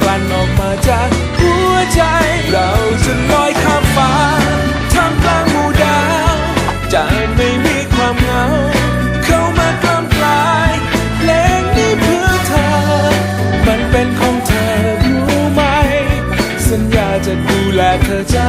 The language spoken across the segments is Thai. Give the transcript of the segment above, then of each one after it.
กลั่นออกมาจากหัวใจ เราจะลอยข้ามฟ้าท่ามกลางหมู่ดาวจะไม่มีความเหงา เข้ามากล้ำกลายเพลงนี้เพื่อเธอ มันเป็นของเธอรู้ไหม สัญญาจะดูแลเธอจ้า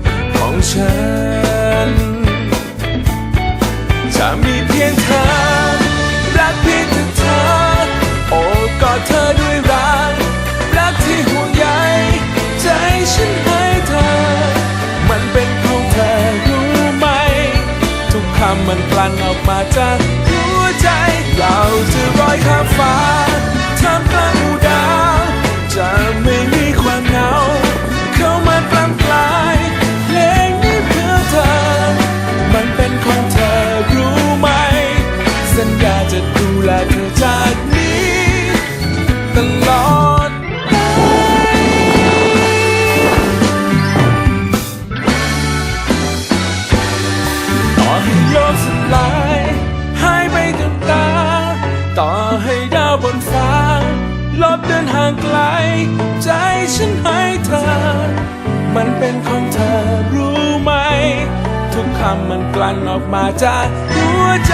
จะมีเพียงเธอ รักเพียงแต่เธอ โอ้กอดเธอด้วยรัก รักที่ห่วงใยใจฉันให้เธอ มันเป็นของเธอรู้ไหม ทุกคำมันกลั่นออกมาจากหัวใจ เราจะลอยข้ามฟ้าท่ามกลางดาว เป็นของเธอรู้ไหม ทุกคำมันกลั่นออกมาจากหัวใจ